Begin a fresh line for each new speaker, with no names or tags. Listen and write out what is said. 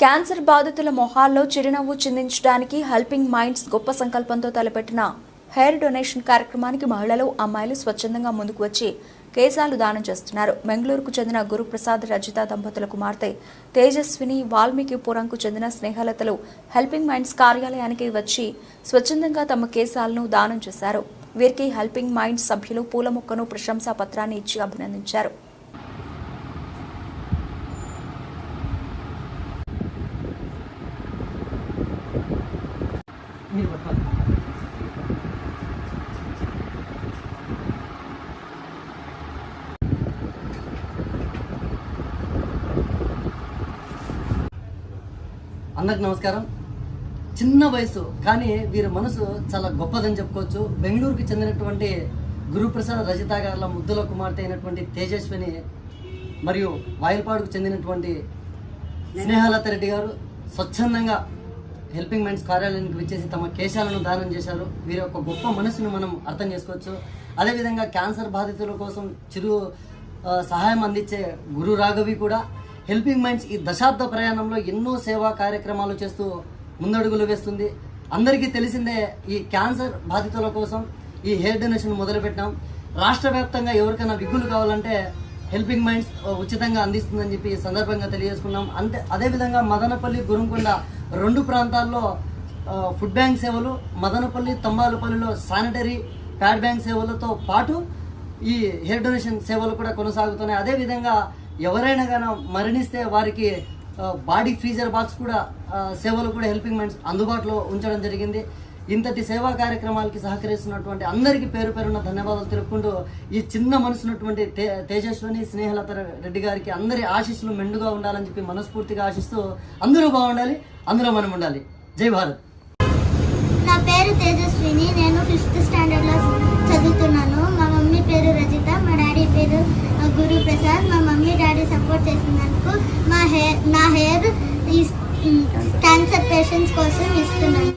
Cancer బాధితుల మొహాల్లో చిరునవ్వు చిందించడానికి helping minds గొప్ప సంకల్పంతో తలపెట్టిన హెయిర్ డొనేషన్ కార్యక్రమానికి మహిళలు అమ్మాయిలు స్వచ్ఛందంగా ముందుకు వచ్చి కేశాలు దానం చేస్తున్నారు. బెంగళూరుకు చెందిన గురుప్రసాద్ రజిత దంపతుల కుమార్తె తేజస్విని వాల్మీకిపురంకు చెందిన స్నేహలతలు హెల్పింగ్ మైండ్స్ కార్యాలయానికి వచ్చి స్వచ్ఛందంగా తమ కేశాలను దానం చేశారు. వీరికి హెల్పింగ్ మైండ్స్ సభ్యులు పూల మొక్కను ప్రశంసా పత్రాన్ని ఇచ్చి అభినందించారు.
మీరు అందరికి నమస్కారం. చిన్న వయసు కానీ వీరి మనసు చాలా గొప్పదని చెప్పుకోవచ్చు. బెంగళూరుకి చెందినటువంటి గురుప్రసాద్ రజిత గారుల ముద్దుల కుమార్తె అయినటువంటి తేజస్విని మరియు వాయిల్పాడుకు చెందినటువంటి స్నేహలత రెడ్డి గారు స్వచ్ఛందంగా హెల్పింగ్ మైండ్స్ కార్యాలయానికి విచ్చేసి తమ కేశాలను దానం చేశారు. వీరి యొక్క గొప్ప మనసును మనం అర్థం చేసుకోవచ్చు. అదేవిధంగా క్యాన్సర్ బాధితుల కోసం చిరు సహాయం అందించే గురు రాఘవి కూడా హెల్పింగ్ మైండ్స్ ఈ దశాబ్ద ప్రయాణంలో ఎన్నో సేవా కార్యక్రమాలు చేస్తూ ముందడుగులు వేస్తుంది. అందరికీ తెలిసిందే ఈ క్యాన్సర్ బాధితుల కోసం ఈ హెయిర్ డొనేషన్ మొదలుపెట్టాం. రాష్ట్ర వ్యాప్తంగా ఎవరికైనా విగ్గులు కావాలంటే హెల్పింగ్ మైండ్స్ ఉచితంగా అందిస్తుందని చెప్పి ఈ సందర్భంగా తెలియజేసుకున్నాం. అంతే అదేవిధంగా మదనపల్లి గురుంకొండ రెండు ప్రాంతాల్లో ఫుడ్ బ్యాంక్ సేవలు మదనపల్లి తంబాలపల్లిలో శానిటరీ ప్యాడ్ బ్యాంక్ సేవలతో పాటు ఈ హెయిర్ డొనేషన్ సేవలు కూడా కొనసాగుతున్నాయి. అదేవిధంగా ఎవరైనా కానీ మరణిస్తే వారికి బాడీ ఫ్రీజర్ బాక్స్ కూడా సేవలు కూడా హెల్పింగ్ మెంట్స్ అందుబాటులో ఉంచడం జరిగింది. ఇంతటి సేవా కార్యక్రమాలకి సహకరిస్తున్నటువంటి అందరికీ పేరు పేరున్న ధన్యవాదాలు తెలుపుకుంటూ ఈ చిన్న మనసున్నటువంటి తే తేజస్విని స్నేహలత రెడ్డి గారికి అందరి ఆశీస్సులు మెండుగా ఉండాలని చెప్పి మనస్ఫూర్తిగా ఆశిస్తూ అందరూ బాగుండాలి. అందులో మనం ఉండాలి. జై భారత్.
నా పేరు తేజస్విని నేను ఫిఫ్త్ స్టాండర్డ్లో చదువుతున్నాను. మా మమ్మీ పేరు రజిత మా డాడీ పేరు గురు ప్రసాద్ మా మమ్మీ డాడీ సపోర్ట్ చేసినందుకు మా హెయిర్ నా హెయిర్ క్యాన్సర్ పేషెంట్స్ కోసం ఇస్తున్నాను.